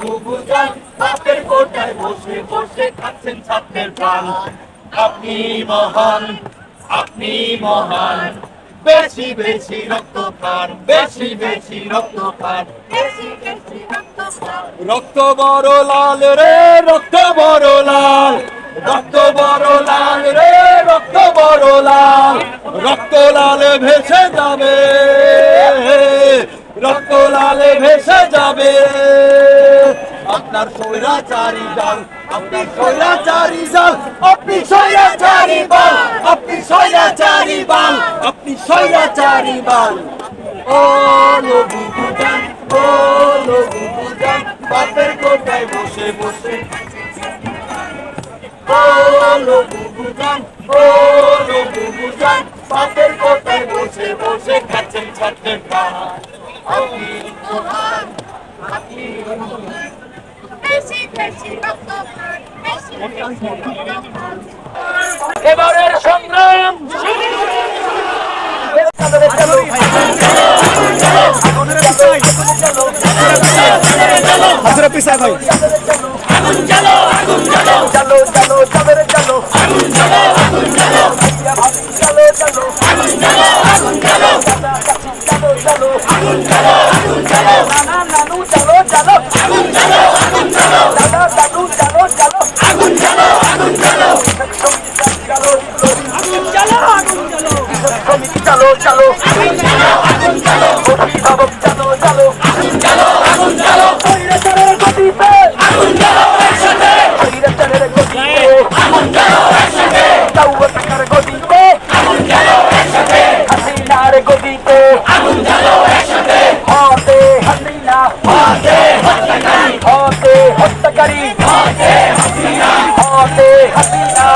বুবুজান বাপের কোটায় বসে বসে খাচ্ছেন ছাত্রের প্রাণ। আপনি মহান আপনি মহান। বেশি বেশি রক্ত পান বেশি বেশি রক্ত প্রাণ রক্ত বড় লাল রে রক্ত বড় লাল। রক্ত বড় লাল রে রক্ত বড় লাল। রক্ত লাল ভেসে যাবে। রক্ত লালে ভেসে যাবে। আপনার স্বৈরাচারী জাল আপনার স্বৈরাচারী জাল আপনি স্বৈরাচারী বাল আপনি স্বৈরাচারী বাল আপনি স্বৈরাচারী বাল ও লঘু বুঝান ও লঘু বুঝান বাপের কোটায় বসে বসে। ও লঘু বুঝান ও লঘু বুঝান বাপের কোটায় বসে বসে খাচ্ছেন ছাড়ছেন পান আপনি মহান আপনি বেশি বেশি রক্ত পান বেশি বেশি রক্ত পান এবারের সংগ্রাম। হাজারা পিসা ভাই। চালো চালো চালো চালো চালো চালো অভিভাবক চালো চালো স্বৈরাচারের গতিতে স্বৈরাচারের গতিতে তাও টাকার গতিতে হাসিনার গতিতে হতে হাসিনা হতে হত্যাকারী হতে হাসিনা